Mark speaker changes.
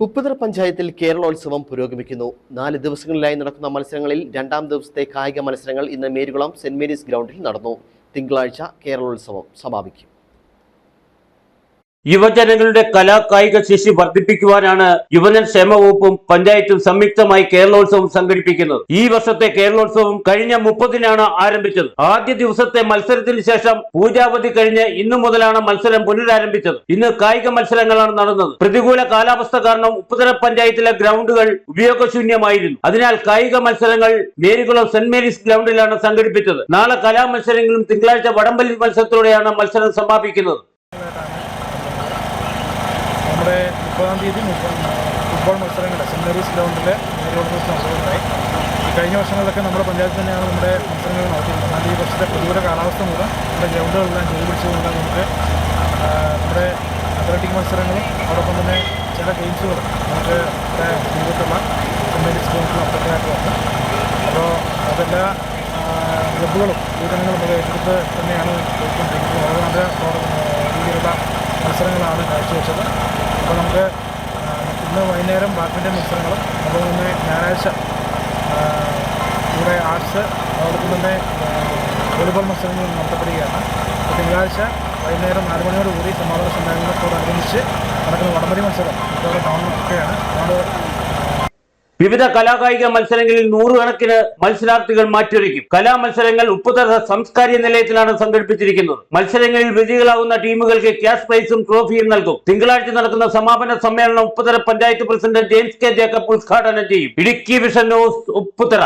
Speaker 1: ഉപ്പുതറ പഞ്ചായത്തിൽ കേരളോത്സവം പുരോഗമിക്കുന്നു. നാല് ദിവസങ്ങളിലായി നടക്കുന്ന മത്സരങ്ങളിൽ രണ്ടാം ദിവസത്തെ കായിക മത്സരങ്ങൾ ഇന്ന് മേരുകുളം സെന്റ് മേരീസ് ഗ്രൗണ്ടിൽ നടന്നു. തിങ്കളാഴ്ച കേരളോത്സവം സമാപിക്കും.
Speaker 2: യുവജനങ്ങളുടെ കലാ കായിക ശേഷി വർദ്ധിപ്പിക്കുവാനാണ് യുവജന ക്ഷേമ വകുപ്പും പഞ്ചായത്തും സംയുക്തമായി കേരളോത്സവം സംഘടിപ്പിക്കുന്നത്. ഈ വർഷത്തെ കേരളോത്സവം കഴിഞ്ഞ മുപ്പതിനാണ് ആരംഭിച്ചത്. ആദ്യ ദിവസത്തെ മത്സരത്തിന് ശേഷം പൂജാവധി കഴിഞ്ഞ് ഇന്നു മുതലാണ് മത്സരം പുനരാരംഭിച്ചത്. ഇന്ന് കായിക മത്സരങ്ങളാണ് നടന്നത്. പ്രതികൂല കാലാവസ്ഥ കാരണം ഉപ്പുതര പഞ്ചായത്തിലെ ഗ്രൗണ്ടുകൾ ഉപയോഗശൂന്യമായിരുന്നു. അതിനാൽ കായിക മത്സരങ്ങൾ മേരികുളം സെന്റ് മേരീസ് ഗ്രൗണ്ടിലാണ് സംഘടിപ്പിച്ചത്. നാളെ കലാ മത്സരങ്ങളും തിങ്കളാഴ്ച വടംവലി മത്സരത്തോടെയാണ് മത്സരം സമാപിക്കുന്നത്.
Speaker 3: നമ്മുടെ മുപ്പതാം തീയതി ഫുട്ബോൾ മത്സരങ്ങൾ സെമിനറീസ് മേരീസ് ഗ്രൗണ്ടിൽ നേരിടുന്ന മത്സരമുണ്ടായി ഈ കഴിഞ്ഞ വർഷങ്ങളിലൊക്കെ നമ്മുടെ പഞ്ചായത്ത് തന്നെയാണ് നമ്മുടെ മത്സരങ്ങൾ നടത്തിയിരുന്നത്. എന്നാൽ ഈ വർഷത്തെ പ്രതികൂല കാലാവസ്ഥ മൂലം നമ്മുടെ ഗ്രൗണ്ടുകളെല്ലാം ജോലി പിടിച്ചതുകൊണ്ട് നമുക്ക് നമ്മുടെ അത്ലറ്റിക് മത്സരങ്ങളും അതോടൊപ്പം തന്നെ ചില ഗെയിംസുകളും നമുക്ക് ഇവിടെ ജീവിതത്തിലുള്ള സെമിനറീസ് ഗ്രൗണ്ടിൽ നടത്തേണ്ടതായിട്ട് വന്നു. അപ്പോൾ അതെല്ലാ ക്ലബ്ബുകളും യുവജനങ്ങളും നമ്മുടെ ഏറ്റെടുത്ത് തന്നെയാണ് പോയിക്കൊണ്ടിരിക്കുന്നത്. വളരെ നല്ല മത്സരങ്ങളാണ് കാഴ്ചവെച്ചത്. അപ്പോൾ നമുക്ക് ഇന്ന് വൈകുന്നേരം ബാഡ്മിന്റൺ മത്സരങ്ങളും അതുപോലെ തന്നെ ഞായറാഴ്ച ഇവിടെ ആർട്സ് അതോടൊപ്പം തന്നെ വോളിബോൾ മത്സരങ്ങൾ നടത്തപ്പെടുകയാണ്. അപ്പോൾ തിങ്കളാഴ്ച വൈകുന്നേരം നാല് മണിയോടുകൂടി സമാപന സമ്മേളനത്തോടനുബന്ധിച്ച് നടക്കുന്ന വടംവലി മത്സരം ഇപ്പോൾ ടൗണിലൊക്കെയാണ് നമ്മൾ
Speaker 2: വിവിധ കലാകായിക മത്സരങ്ങളിൽ നൂറുകണക്കിന് മത്സരാർത്ഥികൾ മാറ്റൊരുക്കും കലാമത്സരങ്ങൾ ഉപ്പുതറ സംസ്കാരിക നിലയത്തിലാണ് സംഘടിപ്പിച്ചിരിക്കുന്നത്. മത്സരങ്ങളിൽ വിജയികളാവുന്ന ടീമുകൾക്ക് ക്യാഷ് പ്രൈസും ട്രോഫിയും നൽകും. തിങ്കളാഴ്ച നടക്കുന്ന സമാപന സമ്മേളനം Upputhara panchayat president James K Jacob ഉദ്ഘാടനം ചെയ്യും. Idukki Vision News Upputhara.